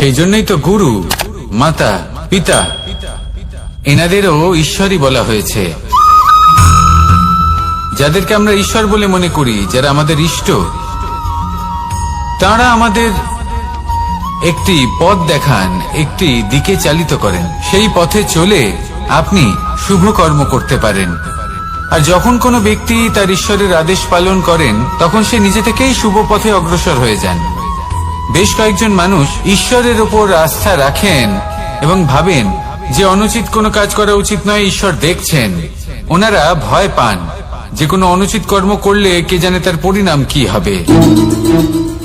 সেই জন্যই তো গুরু, মাতা, পিতা এনাদেরও ঈশ্বরই বলা হয়েছে। যাদেরকে আমরা ঈশ্বর বলে মনে করি, যারা আমাদের ইষ্ট, তারা আমাদের একটি পথ দেখান, একটি দিকে চালিত করেন। সেই পথে চলে আপনি শুভ কর্ম করতে পারেন। আর যখন কোনো ব্যক্তি তার ঈশ্বরের আদেশ পালন করেন, তখন সে নিজে থেকেই শুভ পথে অগ্রসর হয়ে যান। বেশ কয়েকজন মানুষ ঈশ্বরের ওপর আস্থা রাখেন এবং ভাবেন যে অনুচিত কোনো কাজ করা উচিত নয়, ঈশ্বর দেখছেন। ওনারা ভয় পান। যে কোনো অনুচিত কর্ম করলে কে জানে তার পরিণাম কি হবে।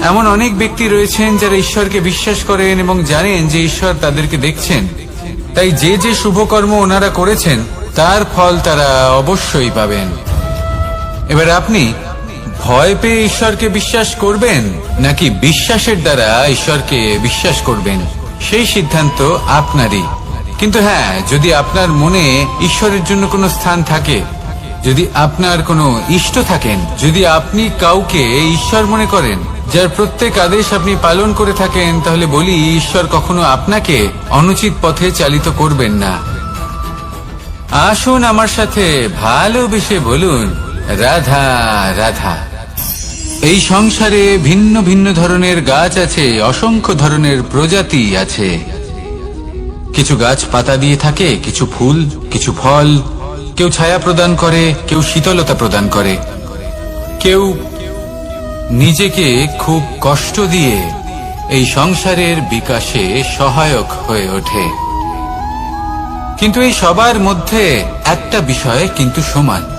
এমন অনেক ব্যক্তি রয়েছেন যারা ঈশ্বরকে বিশ্বাস করেন এবং জানেন যে ঈশ্বর তাদেরকে দেখছেন। তাই যে যে শুভ কর্ম ওনারা করেছেন, তার ফল তারা অবশ্যই পাবেন। এবার আপনি ভয় পেয়ে ঈশ্বরকে বিশ্বাস করবেন, নাকি বিশ্বাসের দ্বারা ঈশ্বরকে বিশ্বাস করবেন? সেই সিদ্ধান্ত আপনারই। কিন্তু হ্যাঁ যদি আপনার মনে ঈশ্বরের জন্য কোনো স্থান থাকে, যদি আপনার কোনো ইষ্ট থাকেন, যদি আপনি কাউকে ঈশ্বর মনে করেন, যার প্রত্যেক আদেশ আপনি পালন করে থাকেন, তাহলে বলি ঈশ্বর কখনো আপনাকে অনুচিত পথে চালিত করবেন না। আসুন আমার সাথে ভালোবেসে বলুন, রাধা রাধা। এই সংসারে ভিন্ন ভিন্ন ধরনের গাছ আছে, অসংখ্য ধরনের প্রজাতি আছে। কিছু গাছ পাতা দিয়ে থাকে, কিছু ফুল, কিছু ফল। কেউ ছায়া প্রদান করে, কেউ শীতলতা প্রদান করে। কেউ নিজেকে খুব কষ্ট দিয়ে এই সংসারের বিকাশে সহায়ক হয়ে ওঠে। কিন্তু এই সবার মধ্যে একটা বিষয় কিন্তু সমান।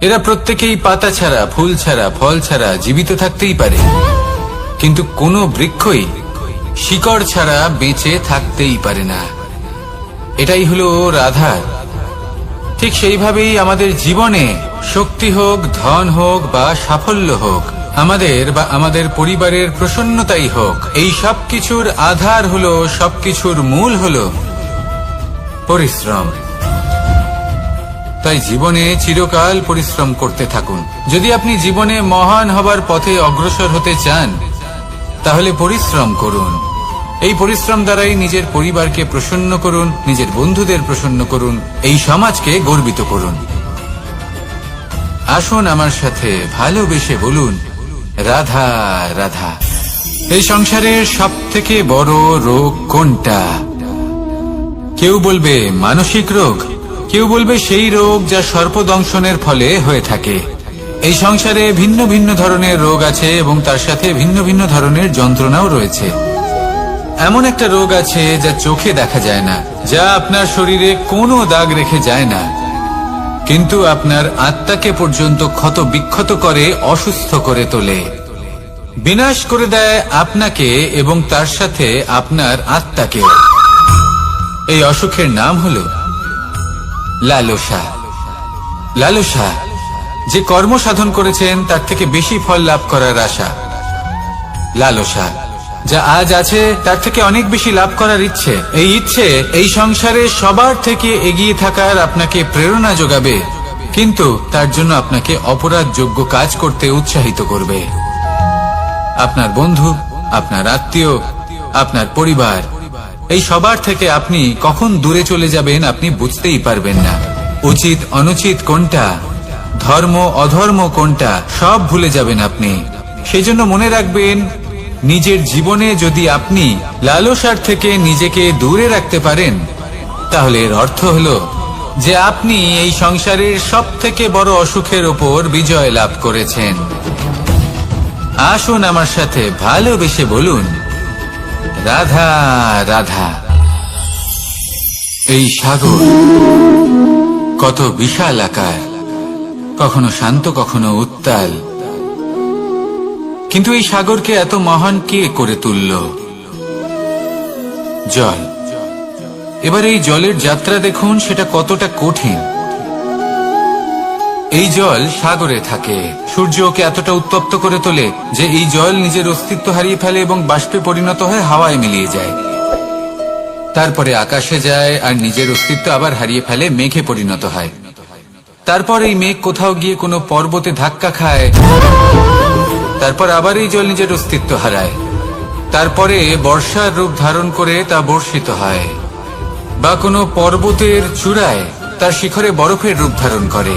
এরা প্রত্যেকেই পাতা ছাড়া, ফুল ছাড়া, ফল ছাড়া জীবিত থাকতেই পারে। কিন্তু কোনো বৃক্ষই শিকড় ছাড়া বেঁচে থাকতেই পারে না। এটাই হলো রাধার ঠিক সেইভাবেই আমাদের জীবনে শক্তি হোক, ধন হোক বা সাফল্য হোক, আমাদের বা আমাদের পরিবারের প্রসন্নতাই হোক, এই সব কিছুর আধার হলো, সবকিছুর মূল হলো পরিশ্রম। তাই জীবনে চিরকাল পরিশ্রম করতে থাকুন। যদি আপনি জীবনে মহান হবার পথে অগ্রসর হতে চান, তাহলে পরিশ্রম করুন। এই পরিশ্রম দ্বারাই নিজের পরিবারকে প্রসন্ন করুন, নিজের বন্ধুদের প্রসন্ন করুন, এই সমাজকে গর্বিত করুন। আসুন আমার সাথে ভালোবেসে বলুন, রাধা রাধা। এই সংসারের সব থেকে বড় রোগ কোনটা? কেউ বলবে মানসিক রোগ কেউ বলবে সেই রোগ যা সর্পদংশনের ফলে হয়ে থাকে। এই সংসারে ভিন্ন ভিন্ন ধরনের রোগ আছে এবং তার সাথে ভিন্ন ভিন্ন ধরনের যন্ত্রণাও রয়েছে। এমন একটা রোগ আছে যা চোখে দেখা যায় না, যা আপনার শরীরে কোনো দাগ রেখে যায় না। কিন্তু আপনার আত্মাকে পর্যন্ত ক্ষত বিক্ষত করে, অসুস্থ করে তোলে। বিনাশ করে দেয় আপনাকে এবং তার সাথে আপনার আত্মাকে এই অসুখের নাম হলো লালসা। লালসা, যে কর্ম সাধন করেছেন, তার থেকে বেশি ফল লাভ করার আশা। লালসা, যা আজ আছে, তার থেকে অনেক বেশি লাভ করার ইচ্ছে। এই ইচ্ছে, এই সংসারে সবার থেকে এগিয়ে থাকার আপনাকে প্রেরণা যোগাবে, কিন্তু তার জন্য আপনাকে অপরাধযোগ্য কাজ করতে উৎসাহিত করবে। আপনার বন্ধু, আপনার আত্মীয়, আপনার পরিবার এই সবার থেকে আপনি কখন দূরে চলে যাবেন আপনি বুঝতেই পারবেন না। উচিত, অনুচিত কোনটা? ধর্ম, অধর্ম কোনটা? সব ভুলে যাবেন আপনি। সেই জন্য মনে রাখবেন, নিজের জীবনে যদি আপনি লালসার থেকে নিজেকে দূরে রাখতে পারেন, তাহলে এর অর্থ হলো যে আপনি এই সংসারের সব থেকে বড় অসুখের ওপর বিজয় লাভ করেছেন। আসুন আমার সাথে ভালোবেসে বলুন রাধা রাধা। এই সাগর কত বিশাল আকার, কখনো শান্ত, কখনো উত্তাল। কিন্তু এই সাগরকে এত মহান কে করে তুলল? জল। এবার এই জলের যাত্রা দেখুন, সেটা কতটা কঠিন। এই জল সাগরে থাকে। সূর্য ওকে এতটা উত্তপ্ত করে তোলে যে এই জল নিজের অস্তিত্ব হারিয়ে ফেলে এবং বাষ্পে পরিণত হয়ে হাওয়ায় মিলিয়ে যায়। তারপরে আকাশে যায় আর নিজের অস্তিত্ব আবার হারিয়ে ফেলে মেঘে পরিণত হয়। তারপর এই মেঘ কোথাও গিয়ে কোনো পর্বতে ধাক্কা খায়। তারপর আবার এই জল নিজের অস্তিত্ব হারায়। তারপরে বর্ষার রূপ ধারণ করে তা বর্ষিত হয় বা কোনো পর্বতের চূড়ায় তার শিখরে বরফের রূপ ধারণ করে।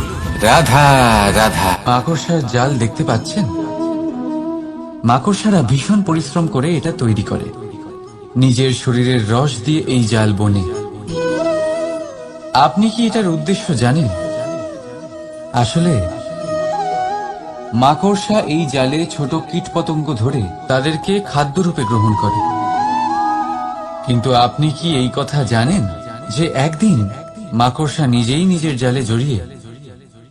রাধা রাধা। মাকড়সার জাল দেখতে পাচ্ছেন? মাকড়সারা ভীষণ পরিশ্রম করে এটা তৈরি করে। নিজের শরীরের রস দিয়ে এই জাল বনে। আপনি কি এটার উদ্দেশ্য জানেন? আসলে, মাকড়সা এই জালে ছোট কীটপতঙ্গ ধরে তাদেরকে খাদ্যরূপে গ্রহণ করে। কিন্তু আপনি কি এই কথা জানেন যে একদিন মাকড়সা নিজেই নিজের জালে জড়িয়ে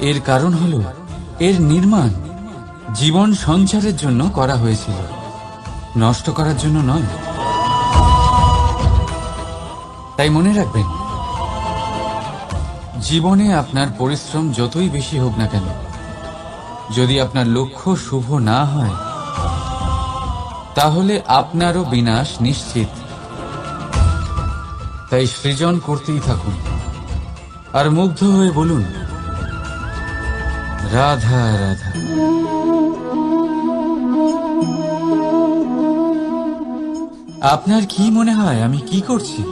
এর কারণ হল, এর নির্মাণ জীবন সঞ্চারের জন্য করা হয়েছিল। নষ্ট করার জন্য নয়। তাই মনে রাখবেন, জীবনে আপনার পরিশ্রম যতই বেশি হোক না কেন, যদি আপনার লক্ষ্য শুভ না হয়, তাহলে আপনারও বিনাশ নিশ্চিত। তাই সৃজন করতেই থাকুন। আর মুগ্ধ হয়ে বলুন রাধা রাধা। আপনার কি মনে হয়, আমি কি করছি?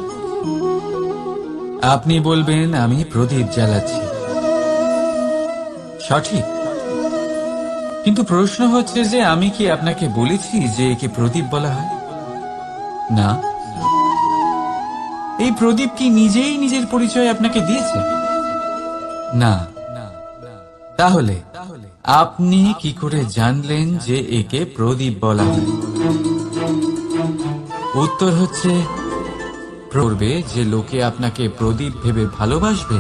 আপনি বলবেন, আমি প্রদীপ জ্বালাচ্ছি। সঠিক। কিন্তু প্রশ্ন হচ্ছে যে, আমি কি আপনাকে বলেছি যে একে প্রদীপ বলা হয়? না। এই প্রদীপ কি নিজেই নিজের পরিচয় আপনাকে দিয়েছে? না। তাহলে, আপনি কি করে জানলেন যে একে প্রদীপ বলা হয়? উত্তর হচ্ছে করবে যে লোকে আপনাকে প্রদীপ ভেবে ভালোবাসবে,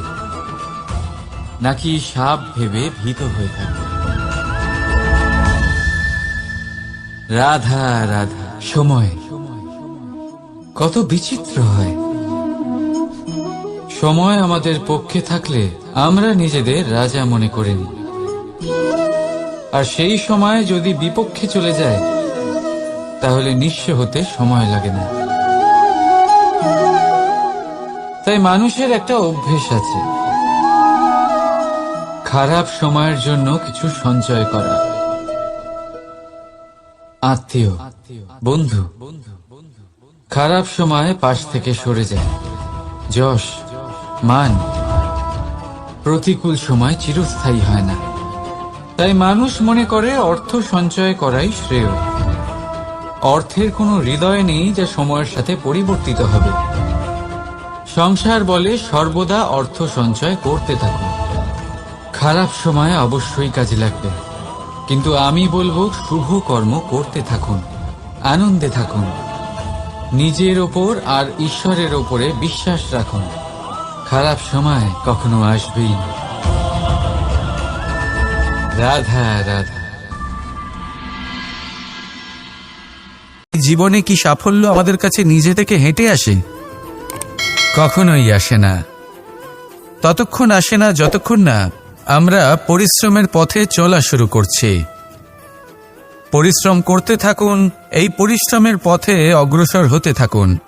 নাকি সাপ ভেবে ভীত হয়ে থাকবে রাধা রাধা, সময়। কত বিচিত্র হয়। সময় আমাদের পক্ষে থাকলে আমরা নিজেদের রাজা মনে করে। নিই আর সেই সময় যদি বিপক্ষে চলে যায়, তাহলে নিঃস্ব হতে সময় লাগে না। তাই মানুষের একটা অভ্যেস আছে। খারাপ সময়ের জন্য কিছু সঞ্চয় করা। আত্মীয়, বন্ধু, খারাপ সময় পাশ থেকে সরে যায়। যশ মান। প্রতিকূল সময় চিরস্থায়ী হয় না। তাই মানুষ মনে করে অর্থ সঞ্চয় করাই শ্রেয়। অর্থের কোনো হৃদয় নেই যা সময়ের সাথে পরিবর্তিত হবে। সংসার বলে সর্বদা অর্থ সঞ্চয় করতে থাকুন। খারাপ সময় অবশ্যই কাজে লাগবে। কিন্তু আমি বলব, শুভ কর্ম করতে থাকুন, আনন্দে থাকুন। নিজের ওপর আর ঈশ্বরের ওপরে বিশ্বাস রাখুন। খারাপ সময় কখনো আসবেই না। রাধা রাধা। জীবনে কি সাফল্য আমাদের কাছে নিজে থেকে হেঁটে আসে? কখনোই আসে না। ততক্ষণ আসে না, যতক্ষণ না আমরা পরিশ্রমের পথে চলা শুরু করছি। পরিশ্রম করতে থাকুন, এই পরিশ্রমের পথে অগ্রসর হতে থাকুন।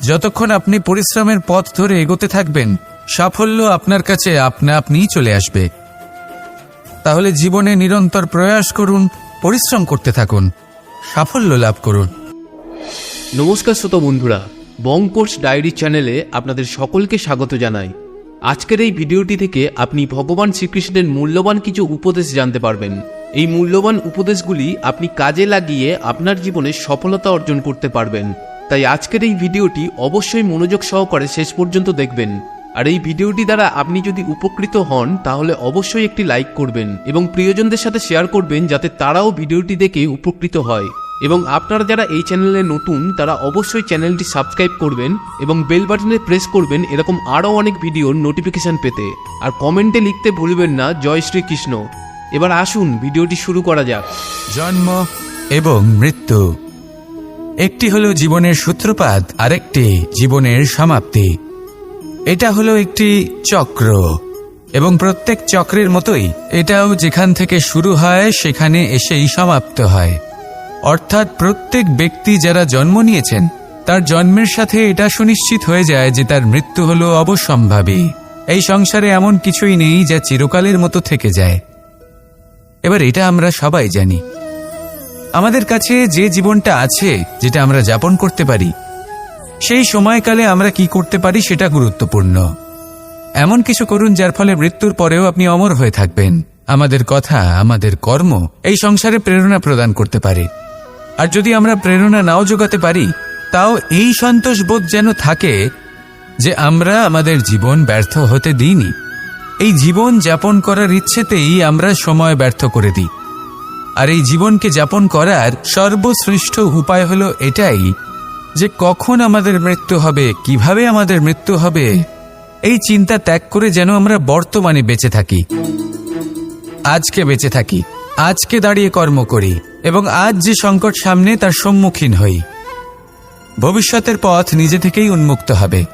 যতক্ষণ আপনি পরিশ্রমের পথ ধরে এগোতে থাকবেন, সাফল্য আপনার কাছে আপনা আপনিই চলে আসবে। তাহলে জীবনে নিরন্তর প্রয়াস করুন, পরিশ্রম করতে থাকুন, সাফল্য লাভ করুন। নমস্কার শ্রোত বন্ধুরা বং কোর্স ডায়েরি চ্যানেলে আপনাদের সকলকে স্বাগত জানাই। আজকের এই ভিডিওটি থেকে আপনি ভগবান শ্রীকৃষ্ণের মূল্যবান কিছু উপদেশ জানতে পারবেন। এই মূল্যবান উপদেশগুলি আপনি কাজে লাগিয়ে আপনার জীবনে সফলতা অর্জন করতে পারবেন। তাই আজকের এই ভিডিওটি অবশ্যই মনোযোগ সহকারে শেষ পর্যন্ত দেখবেন। আর এই ভিডিওটি দ্বারা আপনি যদি উপকৃত হন, তাহলে অবশ্যই একটি লাইক করবেন এবং প্রিয়জনদের সাথে শেয়ার করবেন যাতে তারাও ভিডিওটি দেখে উপকৃত হয়। এবং আপনারা যারা এই চ্যানেলে নতুন, তারা অবশ্যই চ্যানেলটি সাবস্ক্রাইব করবেন এবং বেল বাটনে প্রেস করবেন এরকম আরও অনেক ভিডিওর নোটিফিকেশন পেতে। আর কমেন্টে লিখতে ভুলবেন না, জয় শ্রীকৃষ্ণ এবার আসুন, ভিডিওটি শুরু করা যাক। জন্ম এবং মৃত্যু। একটি হলো জীবনের সূত্রপাত, আরেকটি জীবনের সমাপ্তি। এটা হলো একটি চক্র, এবং প্রত্যেক চক্রের মতোই এটাও যেখান থেকে শুরু হয়, সেখানে এসেই সমাপ্ত হয়। অর্থাৎ প্রত্যেক ব্যক্তি যারা জন্ম নিয়েছেন, তার জন্মের সাথে এটা সুনিশ্চিত হয়ে যায় যে তার মৃত্যু হলো অবসম্ভাবী। এই সংসারে এমন কিছুই নেই যা চিরকালের মতো থেকে যায়। এবার এটা আমরা সবাই জানি আমাদের কাছে যে জীবনটা আছে, যেটা আমরা যাপন করতে পারি, সেই সময়কালে আমরা কি করতে পারি সেটা গুরুত্বপূর্ণ। এমন কিছু করুন যার ফলে মৃত্যুর পরেও আপনি অমর হয়ে থাকবেন। আমাদের কথা, আমাদের কর্ম এই সংসারে প্রেরণা প্রদান করতে পারে। আর যদি আমরা প্রেরণা নাও যোগাতে পারি, তাও এই সন্তোষ বোধ যেন থাকে যে আমরা আমাদের জীবন ব্যর্থ হতে দিইনি। এই জীবন যাপন করার ইচ্ছেতেই আমরা সময় ব্যর্থ করে দিই। আর এই জীবনকে যাপন করার সর্বশ্রেষ্ঠ উপায় হলো এটাই যে কখন আমাদের মৃত্যু হবে, কীভাবে আমাদের মৃত্যু হবে, এই চিন্তা ত্যাগ করে যেন আমরা বর্তমানে বেঁচে থাকি। আজকে বেঁচে থাকি, আজকে দাঁড়িয়ে কর্ম করি এবং আজ যে সংকট সামনে তার সম্মুখীন হই। ভবিষ্যতের পথ নিজে থেকেই উন্মুক্ত হবে।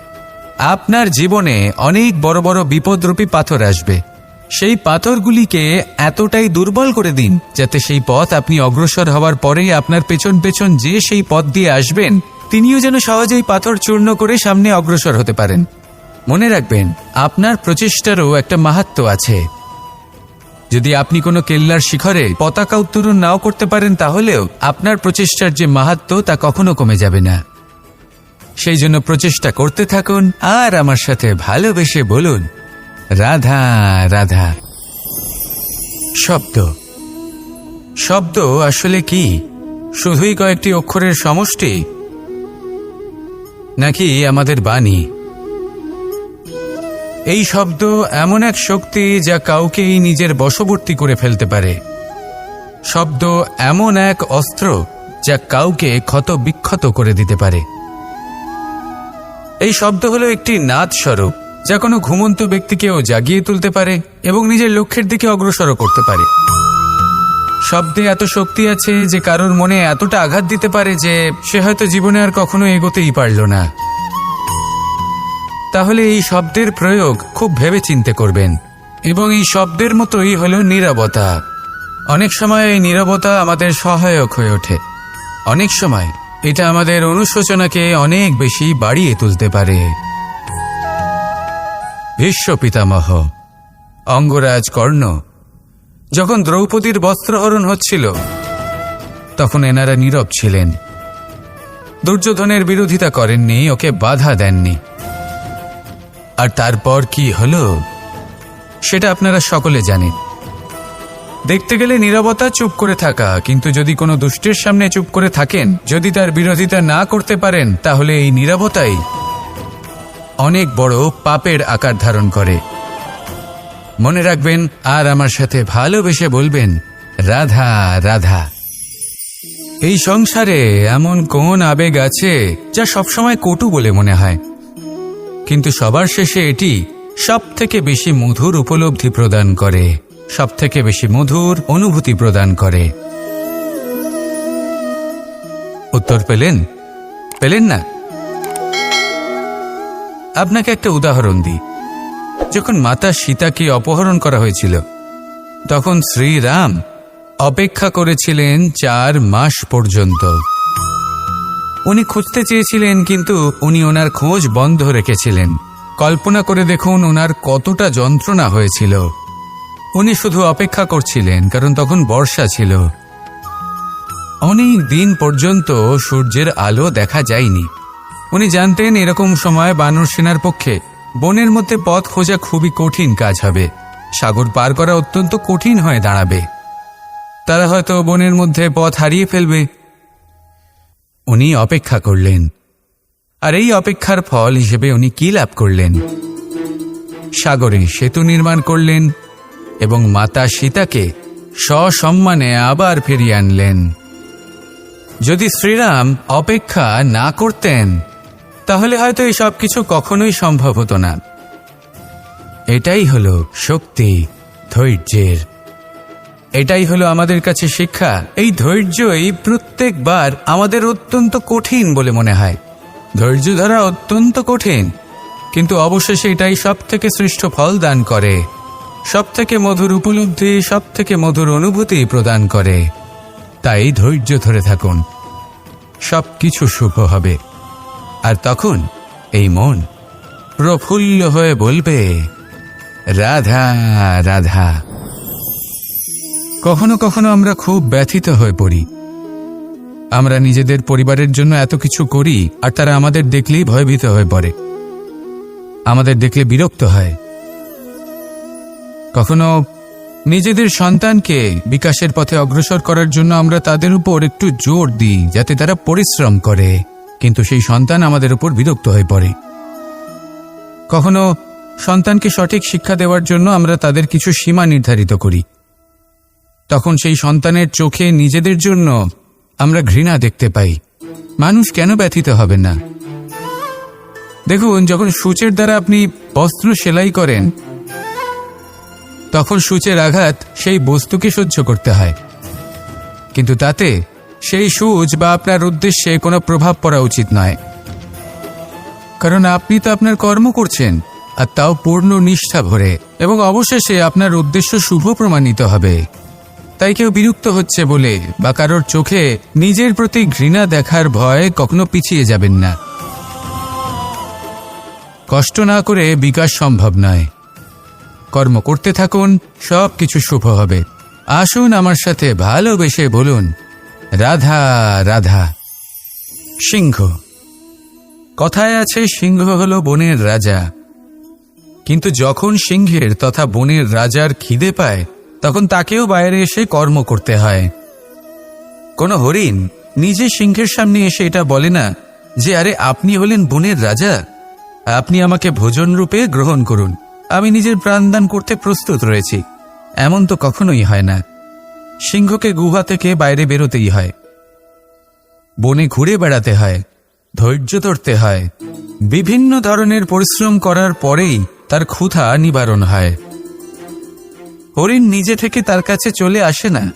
আপনার জীবনে অনেক বড় বড় বিপদরূপী পাথর আসবে। সেই পাথরগুলিকে এতটাই দুর্বল করে দিন, যাতে সেই পথ আপনি অগ্রসর হওয়ার পরেই আপনার পেছন পেছন যে সেই পথ দিয়ে আসবেন, তিনিও যেন সহজেই পাথর চূর্ণ করে সামনে অগ্রসর হতে পারেন। মনে রাখবেন, আপনার প্রচেষ্টারও একটা মাহাত্ম আছে। যদি আপনি কোনো কেল্লার শিখরে পতাকা উত্তোলন নাও করতে পারেন, তাহলেও আপনার প্রচেষ্টার যে মাহাত্ম, তা কখনো কমে যাবে না। সেই জন্য প্রচেষ্টা করতে থাকুন আর আমার সাথে ভালোবেসে বলুন রাধা রাধা। শব্দ। শব্দ আসলে কি? শুধুই কয়েকটি অক্ষরের সমষ্টি? নাকি আমাদের বাণী? এই শব্দ এমন এক শক্তি যা কাউকেই নিজের বশবর্তী করে ফেলতে পারে। শব্দ এমন এক অস্ত্র যা কাউকে ক্ষত বিক্ষত করে দিতে পারে। এই শব্দ হলো একটি নাদ স্বরূপ যা কোনো ঘুমন্ত ব্যক্তিকেও জাগিয়ে তুলতে পারে এবং নিজের লক্ষ্যের দিকে অগ্রসর করতে পারে। শব্দে এত শক্তি আছে যে কারোর মনে এতটা আঘাত দিতে পারে যে সে হয়তো জীবনে আর কখনো এগোতেই পারল না। তাহলে এই শব্দের প্রয়োগ খুব ভেবে চিন্তে করবেন এবং এই শব্দের মতোই হল নীরবতা। অনেক সময় এই নীরবতা আমাদের সহায়ক হয়ে ওঠে। অনেক সময় এটা আমাদের অনুশোচনাকে অনেক বেশি বাড়িয়ে তুলতে পারে। ভীষ্ম পিতামহ অঙ্গরাজ কর্ণ, যখন দ্রৌপদীর বস্ত্রহরণ হচ্ছিল, তখন এনারা নীরব ছিলেন। দুর্যোধনের বিরোধিতা করেননি, ওকে বাধা দেননি। আর তারপর কি হলো, সেটা আপনারা সকলে জানেন। দেখতে গেলে নীরবতা চুপ করে থাকা, কিন্তু যদি কোনো দুষ্টের সামনে চুপ করে থাকেন, যদি তার বিরোধিতা না করতে পারেন, তাহলে এই নীরবতাই অনেক বড় পাপের আকার ধারণ করে। মনে রাখবেন, আর আমার সাথে ভালোবেসে বলবেন, রাধা রাধা। এই সংসারে এমন কোন আবেগ আছে যা সবসময় কটু বলে মনে হয়। কিন্তু সবার শেষে এটি সব থেকে বেশি মধুর উপলব্ধি প্রদান করে সব থেকে বেশি মধুর অনুভূতি প্রদান করে। উত্তর পেলেন? পেলেন না? আপনাকে একটা উদাহরণ দিই। যখন মাতা সীতাকে অপহরণ করা হয়েছিল, তখন শ্রীরাম অপেক্ষা করেছিলেন চার মাস পর্যন্ত। উনি খুঁজতে চেয়েছিলেন, কিন্তু উনি ওনার খোঁজ বন্ধ রেখেছিলেন। কল্পনা করে দেখুন ওনার কতটা যন্ত্রণা হয়েছিল। উনি শুধু অপেক্ষা করছিলেন, কারণ তখন বর্ষা ছিল। অনেক দিন পর্যন্ত সূর্যের আলো দেখা যায়নি। উনি জানতেন এরকম সময় বানর সেনার পক্ষে বনের মধ্যে পথ খোঁজা খুবই কঠিন কাজ হবে। সাগর পার করা অত্যন্ত কঠিন হয়ে দাঁড়াবে। তারা হয়তো বনের মধ্যে পথ হারিয়ে ফেলবে। উনি অপেক্ষা করলেন। আর এই অপেক্ষার ফল হিসেবে উনি কি লাভ করলেন? সাগরে সেতু নির্মাণ করলেন এবং মাতা সীতাকে সসম্মানে আবার ফিরিয়ে আনলেন। যদি শ্রীরাম অপেক্ষা না করতেন তাহলে হয়তো এই সব কিছু কখনোই সম্ভব হতো না। এটাই হলো শক্তি, ধৈর্যের। এটাই হলো আমাদের কাছে শিক্ষা। এই ধৈর্যই প্রত্যেকবার আমাদের অত্যন্ত কঠিন বলে মনে হয়। ধৈর্য ধরা অত্যন্ত কঠিন, কিন্তু অবশেষে এটাই সব থেকে শ্রেষ্ঠ ফল দান করে। সব থেকে মধুর উপলব্ধি সব থেকে মধুর অনুভূতি প্রদান করে। তাই ধৈর্য ধরে থাকুন। সব কিছু শুভ হবে। আর তখন এই মন প্রফুল্ল হয়ে বলবে, রাধা রাধা। কখনো কখনো আমরা খুব ব্যথিত হয়ে পড়ি। আমরা নিজেদের পরিবারের জন্য এত কিছু করি আর তারা আমাদের দেখলেই ভয়ভীত হয়ে পড়ে। আমাদের দেখলে বিরক্ত হয়। কখনো নিজেদের সন্তানকে বিকাশের পথে অগ্রসর করার জন্য আমরা তাদের উপর একটু জোর দিই, যাতে তারা পরিশ্রম করে। কিন্তু সেই সন্তান আমাদের উপর বিরক্ত হয়ে পড়ে। কখনো সন্তানকে সঠিক শিক্ষা দেওয়ার জন্য আমরা তাদের কিছু সীমা নির্ধারিত করি। তখন সেই সন্তানের চোখে নিজেদের জন্য আমরা ঘৃণা দেখতে পাই। মানুষ কেন ব্যথিত হবে না? দেখুন, যখন সূচের দ্বারা আপনি বস্ত্র সেলাই করেন, তখন সূচের আঘাত সেই বস্তুকে সহ্য করতে হয়। কিন্তু তাতে সেই সূচ বা আপনার উদ্দেশ্যে কোনো প্রভাব পড়া উচিত নয়। কারণ আপনি তো আপনার কর্ম করছেন, আর তাও পূর্ণ নিষ্ঠা ভরে, এবং অবশেষে আপনার উদ্দেশ্য শুভ প্রমাণিত হবে। তাই কেউ বিরক্ত হচ্ছে বলে বা কারোর চোখে নিজের প্রতি ঘৃণা দেখার ভয় কখনো পিছিয়ে যাবেন না। কষ্ট না করে বিকাশ সম্ভব নয়। কর্ম করতে থাকুন সব কিছু শুভ হবে। আসুন আমার সাথে ভালোবেসে বলুন রাধা রাধা। সিংহ। কথায় আছে, সিংহ হলো বনের রাজা। কিন্তু যখন সিংহের তথা বনের রাজার খিদে পায়, তখন তাকেও বাইরে এসে কর্ম করতে হয়। কোনো হরিণ নিজে সিংহের সামনে এসে এটা বলে না যে, আরে, আপনি হলেন বনের রাজা? আপনি আমাকে ভোজন রূপে গ্রহণ করুন। আমি নিজের প্রাণদান করতে প্রস্তুত রয়েছি। এমন তো কখনোই হয় না। সিংহকে গুহা থেকে বাইরে বেরোতেই হয়। বনে ঘুরে বেড়াতে হয়, ধৈর্য ধরতে হয়। বিভিন্ন ধরনের পরিশ্রম করার পরেই তার ক্ষুধা নিবারণ হয়। হরিণ নিজে থেকে তার কাছে চলে আসে না।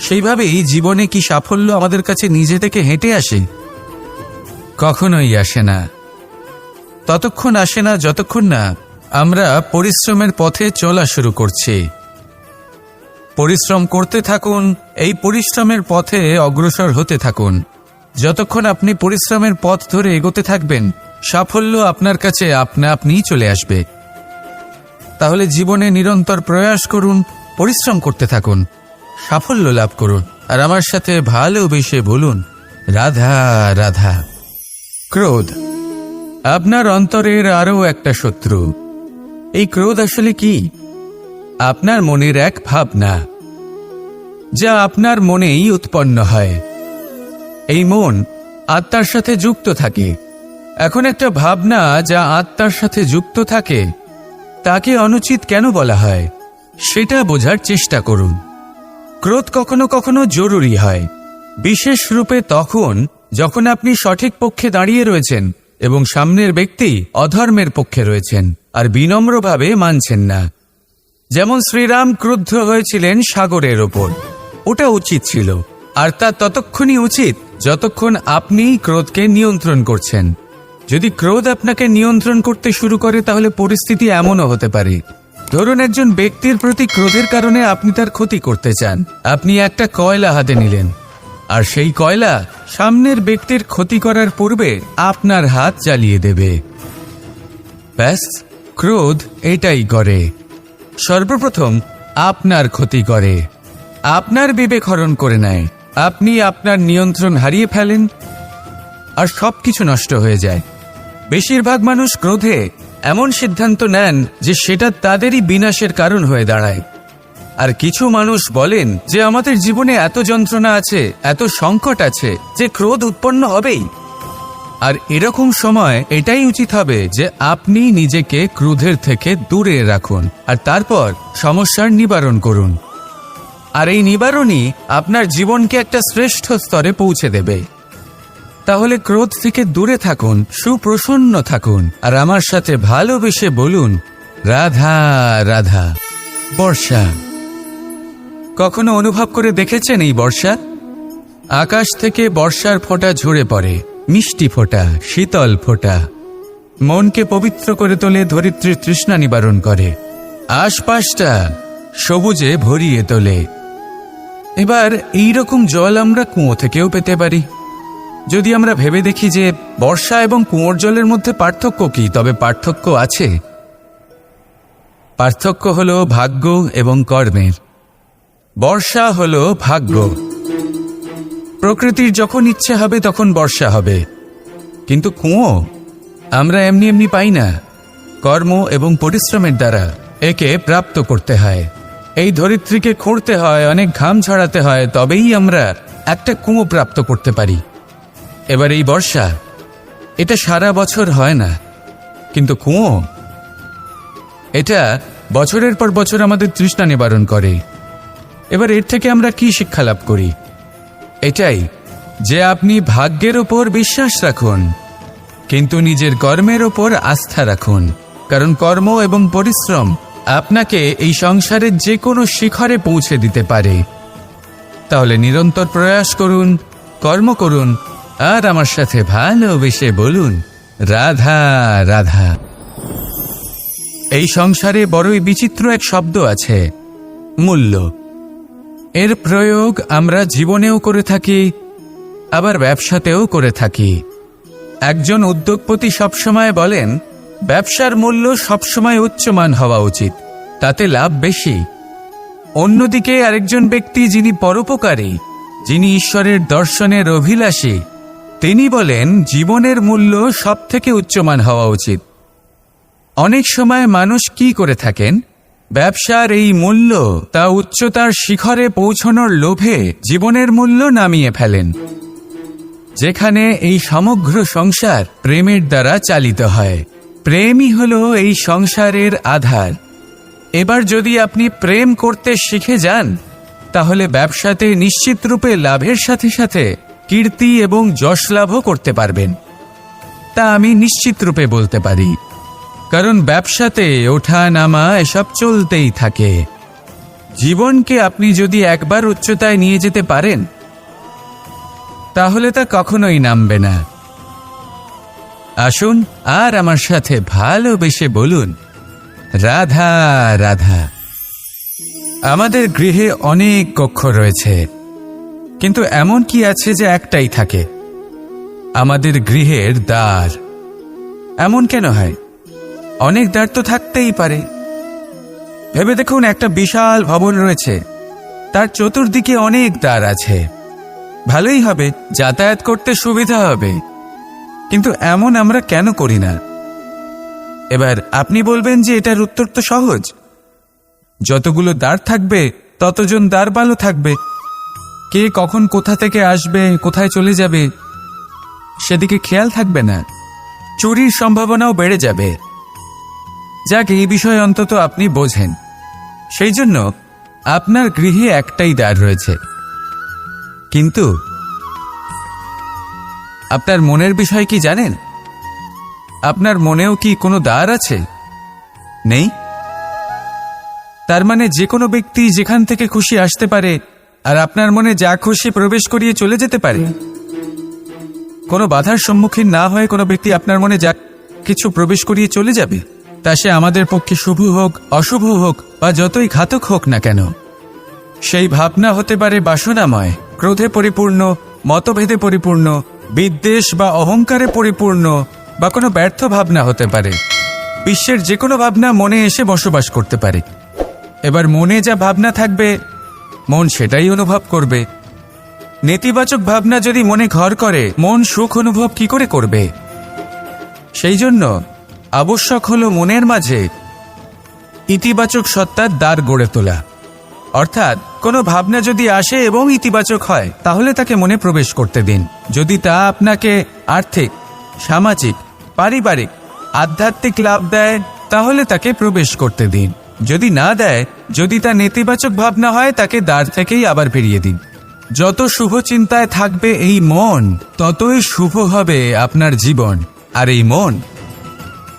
সেইভাবেই জীবনে কি সাফল্য আমাদের কাছে নিজে থেকে হেঁটে আসে? কখনোই আসে না। ততক্ষণ আসে না, যতক্ষণ না আমরা পরিশ্রমের পথে চলা শুরু করছি। পরিশ্রম করতে থাকুন, এই পরিশ্রমের পথে অগ্রসর হতে থাকুন। যতক্ষণ আপনি পরিশ্রমের পথ ধরে এগোতে থাকবেন, সাফল্য আপনার কাছে আপনা আপনিই চলে আসবে। তাহলে জীবনে নিরন্তর প্রয়াস করুন, পরিশ্রম করতে থাকুন, সাফল্য লাভ করুন। আর আমার সাথে ভালোবেসে বলুন, রাধা রাধা। ক্রোধ। আপনার অন্তরের আরও একটা শত্রু। এই ক্রোধ আসলে কি? আপনার মনের এক ভাবনা, যা আপনার মনেই উৎপন্ন হয়। এই মন আত্মার সাথে যুক্ত থাকে। এখন একটা ভাবনা, যা আত্মার সাথে যুক্ত থাকে, তাকে অনুচিত কেন বলা হয়, সেটা বোঝার চেষ্টা করুন। ক্রোধ কখনো কখনো জরুরি হয়। বিশেষ রূপে তখন, যখন আপনি সঠিক পক্ষে দাঁড়িয়ে রয়েছেন এবং সামনের ব্যক্তি অধর্মের পক্ষে রয়েছেন, আর বিনম্রভাবে মানছেন না। যেমন শ্রীরাম ক্রুদ্ধ হয়েছিলেন সাগরের ওপর। ওটা উচিত ছিল, আর তা ততক্ষণই উচিত যতক্ষণ আপনি ক্রোধকে নিয়ন্ত্রণ করছেন। যদি ক্রোধ আপনাকে নিয়ন্ত্রণ করতে শুরু করে, তাহলে পরিস্থিতি এমনও হতে পারে। ধরুন একজন ব্যক্তির প্রতি ক্রোধের কারণে আপনি তার ক্ষতি করতে চান। আপনি একটা কয়লা হাতে নিলেন, আর সেই কয়লা সামনের ব্যক্তির ক্ষতি করার পূর্বে আপনার হাত জ্বালিয়ে দেবে। ব্যাস, ক্রোধ এটাই করে। সর্বপ্রথম আপনার ক্ষতি করে। আপনার বিবেক হরণ করে নেয়। আপনি আপনার নিয়ন্ত্রণ হারিয়ে ফেলেন আর সবকিছু নষ্ট হয়ে যায়। বেশিরভাগ মানুষ ক্রোধে এমন সিদ্ধান্ত নেন যে সেটা তাদেরই বিনাশের কারণ হয়ে দাঁড়ায়। আর কিছু মানুষ বলেন যে আমাদের জীবনে এত যন্ত্রণা আছে, এত সংকট আছে যে ক্রোধ উৎপন্ন হবেই। আর এরকম সময় এটাই উচিত হবে যে আপনি নিজেকে ক্রোধের থেকে দূরে রাখুন আর তারপর সমস্যার নিবারণ করুন। আর এই নিবারণই আপনার জীবনকে একটা শ্রেষ্ঠ স্তরে পৌঁছে দেবে। তাহলে ক্রোধ থেকে দূরে থাকুন, সুপ্রসন্ন থাকুন আর আমার সাথে ভালোবেসে বলুন, রাধা রাধা, বর্ষা। কখনো অনুভব করে দেখেছেন এই বর্ষা? আকাশ থেকে বর্ষার ফোঁটা ঝরে পড়ে। মিষ্টি ফোঁটা, শীতল ফোঁটা। মনকে পবিত্র করে তোলে ধরিত্রীর তৃষ্ণা নিবারণ করে। আশপাশটা সবুজে ভরিয়ে তোলে। এবার এই রকম জল আমরা কুয়ো থেকেও পেতে পারি। যদি আমরা ভেবে দেখি যে বর্ষা এবং কুয়োর জলের মধ্যে পার্থক্য কি, তবে পার্থক্য আছে। পার্থক্য হলো ভাগ্য এবং কর্মের। বর্ষা হলো ভাগ্য। প্রকৃতির যখন ইচ্ছে হবে তখন বর্ষা হবে। কিন্তু কুঁয়ো, আমরা এমনি এমনি পাই না। কর্ম এবং পরিশ্রমের দ্বারা একে প্রাপ্ত করতে হয়। এই ধরিত্রীকে খুঁড়তে হয়, অনেক ঘাম ছড়াতে হয়, তবেই আমরা একটা কুঁয়ো প্রাপ্ত করতে পারি। এবার এই বর্ষা, এটা সারা বছর হয় না। কিন্তু কুঁয়ো, এটা বছরের পর বছর আমাদের তৃষ্ণা নিবারণ করে। এবার এর থেকে আমরা কি শিক্ষা লাভ করি? এটাই, যে আপনি ভাগ্যের ওপর বিশ্বাস রাখুন, কিন্তু নিজের কর্মের ওপর আস্থা রাখুন, কারণ কর্ম এবং পরিশ্রম আপনাকে এই সংসারের যে কোনো শিখরে পৌঁছে দিতে পারে। তাহলে নিরন্তর প্রয়াস করুন, কর্ম করুন, আর আমার সাথে ভালোবেসে বলুন, রাধা রাধা। এই সংসারে বড়ই বিচিত্র এক শব্দ আছে, মূল্য। এর প্রয়োগ আমরা জীবনেও করে থাকি, আবার ব্যবসাতেও করে থাকি। একজন উদ্যোগপতি সবসময় বলেন, ব্যবসার মূল্য সবসময় উচ্চমান হওয়া উচিত, তাতে লাভ বেশি। অন্যদিকে আরেকজন ব্যক্তি যিনি পরোপকারী, যিনি ঈশ্বরের দর্শনের অভিলাষী, তিনি বলেন, জীবনের মূল্য সব থেকে উচ্চমান হওয়া উচিত। অনেক সময় মানুষ কি করে থাকেন? ব্যবসার এই মূল্য তা উচ্চতার শিখরে পৌঁছানোর লোভে জীবনের মূল্য নামিয়ে ফেলেন, যেখানে এই সমগ্র সংসার প্রেমের দ্বারা চালিত হয়। প্রেমই হল এই সংসারের আধার। এবার যদি আপনি প্রেম করতে শিখে যান, তাহলে ব্যবসাতে নিশ্চিত রূপে লাভের সাথে সাথে কীর্তি এবং যশ লাভও করতে পারবেন। তা আমি নিশ্চিত রূপে বলতে পারি। কারণ ব্যবসাতে ওঠা নামা এসব চলতেই থাকে। জীবনকে আপনি যদি একবার উচ্চতায় নিয়ে যেতে পারেন, তাহলে তা কখনোই নামবে না। আসুন আর আমার সাথে ভালোবেসে বলুন, রাধা রাধা। আমাদের গৃহে অনেক কক্ষ রয়েছে, কিন্তু এমন কি আছে যে একটাই থাকে? আমাদের গৃহের দ্বার। এমন কেন হয়? অনেক দ্বার তো থাকতেই পারে। ভেবে দেখুন, একটা বিশাল ভবন রয়েছে। তার চতুর্দিকে অনেক দ্বার আছে। ভালোই হবে, যাতায়াত করতে সুবিধা হবে। কিন্তু এমন আমরা কেন করি না? এবার আপনি বলবেন যে এটার উত্তর তো সহজ। যতগুলো দ্বার থাকবে, ততজন দ্বার ভালো থাকবে। কে কখন কোথা থেকে আসবে, কোথায় চলে যাবে, সেদিকে খেয়াল থাকবে না। চুরির সম্ভাবনাও বেড়ে যাবে। যাক, এই বিষয়ে অন্তত আপনি বোঝেন। সেই জন্য আপনার গৃহে একটাই দ্বার রয়েছে। কিন্তু আপনার মনের বিষয় কি জানেন? আপনার মনেও কি কোনো দ্বার আছে? নেই? তার মানে যে কোনো ব্যক্তি যেখান থেকে খুশি আসতে পারে, আর আপনার মনে যা খুশি প্রবেশ করিয়ে চলে যেতে পারে। কোনো বাধার সম্মুখীন না হয়ে কোনো ব্যক্তি আপনার মনে যা কিছু প্রবেশ করিয়ে চলে যাবে। তা সে আমাদের পক্ষে শুভ হোক, অশুভ হোক, বা যতই ঘাতক হোক না কেন। সেই ভাবনা হতে পারে বাসনাময়, ক্রোধে পরিপূর্ণ, মতভেদে পরিপূর্ণ, বিদ্বেষ বা অহংকারে পরিপূর্ণ, বা কোনো ব্যর্থ ভাবনা হতে পারে। বিশ্বের যে কোনো ভাবনা মনে এসে বসবাস করতে পারে। এবার মনে যা ভাবনা থাকবে, মন সেটাই অনুভব করবে। নেতিবাচক ভাবনা যদি মনে ঘর করে, মন সুখ অনুভব কি করে করবে? সেই জন্য আবশ্যক হল মনের মাঝে ইতিবাচক সত্তার দ্বার গড়ে তোলা। অর্থাৎ, কোনো ভাবনা যদি আসে এবং ইতিবাচক হয়, তাহলে তাকে মনে প্রবেশ করতে দিন। যদি তা আপনাকে আর্থিক, সামাজিক, পারিবারিক, আধ্যাত্মিক লাভ দেয়, তাহলে তাকে প্রবেশ করতে দিন। যদি না দেয়, যদি তা নেতিবাচক ভাবনা হয়, তাকে দ্বার থেকেই আবার ফিরিয়ে দিন। যত শুভ চিন্তায় থাকবে এই মন, ততই শুভ হবে আপনার জীবন। আর এই মন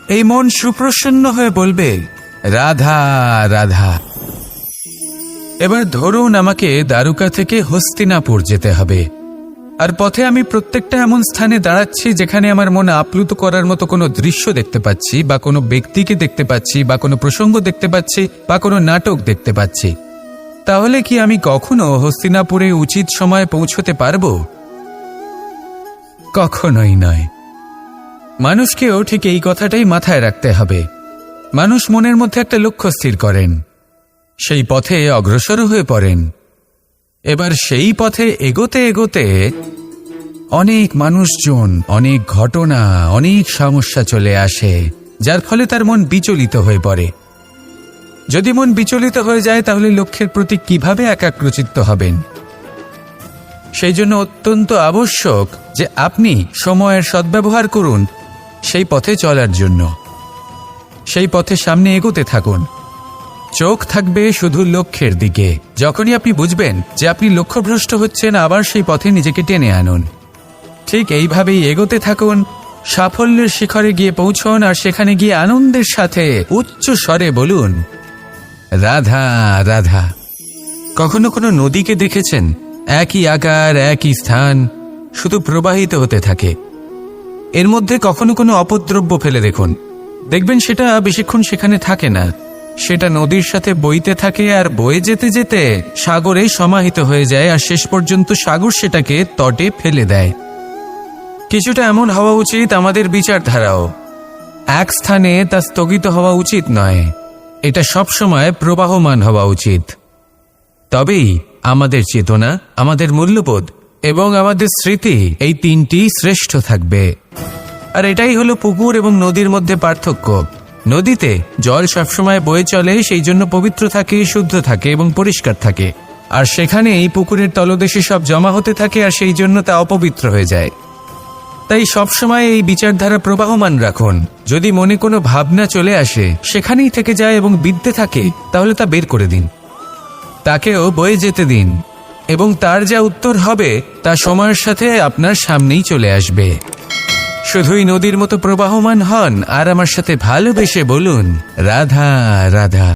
এই মন সুপ্রসন্ন হয়ে বলবে, রাধা রাধা। এবার ধরুন আমাকে দ্বারকা থেকে হস্তিনাপুর যেতে হবে। আর পথে আমি প্রত্যেকটা এমন স্থানে দাঁড়াচ্ছি যেখানে আমার মন আপ্লুত করার মতো কোনো দৃশ্য দেখতে পাচ্ছি, বা কোনো ব্যক্তিকে দেখতে পাচ্ছি, বা কোনো প্রসঙ্গ দেখতে পাচ্ছি, বা কোনো নাটক দেখতে পাচ্ছি। তাহলে কি আমি কখনো হস্তিনাপুরে উচিত সময়ে পৌঁছতে পারব? কখনোই নয়। মানুষকেও ঠিক এই কথাটাই মাথায় রাখতে হবে। মানুষ মনের মধ্যে একটা লক্ষ্য স্থির করেন। সেই পথে অগ্রসর হয়ে পড়েন। এবার সেই পথে এগোতে এগোতে অনেক মানুষজন, অনেক ঘটনা, অনেক সমস্যা চলে আসে, যার ফলে তার মন বিচলিত হয়ে পড়ে। যদি মন বিচলিত হয়ে যায়, তাহলে লক্ষ্যের প্রতি কীভাবে একাগ্রচিত্ত হবেন? সেই জন্য অত্যন্ত আবশ্যক যে আপনি সময়ের সদ্ব্যবহার করুন সেই পথে চলার জন্য। সেই পথে সামনে এগোতে থাকুন। চোখ থাকবে শুধু লক্ষ্যের দিকে। যখনই আপনি বুঝবেন যে আপনি লক্ষ্যভ্রষ্ট হচ্ছেন, আবার সেই পথে নিজেকে টেনে আনুন। ঠিক এইভাবেই এগোতে থাকুন, সাফল্যের শিখরে গিয়ে পৌঁছন, আর সেখানে গিয়ে আনন্দের সাথে উচ্চ স্বরে বলুন, রাধা রাধা। কখনো কোনো নদীকে দেখেছেন? একই আকার, একই স্থান, শুধু প্রবাহিত হতে থাকে। এর মধ্যে কখনো কোনো অপদ্রব্য ফেলে দেখুন। দেখবেন সেটা বেশিক্ষণ সেখানে থাকে না। সেটা নদীর সাথে বইতে থাকে আর বয়ে যেতে যেতে সাগরে সমাহিত হয়ে যায় আর শেষ পর্যন্ত সাগর সেটাকে তটে ফেলে দেয়। কিছুটা এমন হওয়া উচিত আমাদের বিচারধারাও। এক স্থানে তা স্থগিত হওয়া উচিত নয়। এটা সবসময় প্রবাহমান হওয়া উচিত। তবেই আমাদের চেতনা, আমাদের মূল্যবোধ এবং আমাদের স্মৃতি এই তিনটি শ্রেষ্ঠ থাকবে। আর এটাই হলো পুকুর এবং নদীর মধ্যে পার্থক্য। নদীতে জল সবসময় বয়ে চলে সেই জন্য পবিত্র থাকে, শুদ্ধ থাকে এবং পরিষ্কার থাকে। আর সেখানে এই পুকুরের তলদেশে সব জমা হতে থাকে আর সেই জন্য তা অপবিত্র হয়ে যায়। তাই সবসময় এই বিচারধারা প্রবাহমান রাখুন। যদি মনে কোনো ভাবনা চলে আসে, সেখানেই থেকে যায় এবং বিদ্যে থাকে, তাহলে তা বের করে দিন। তাকেও বয়ে যেতে দিন। এবং তার যা উত্তর হবে তা সময়ের সাথে আপনার সামনেই চলে আসবে। শুধুই নদীর মতো প্রবাহমান হন আর আমার সাথে ভালোবেসে বলুন, রাধা রাধা।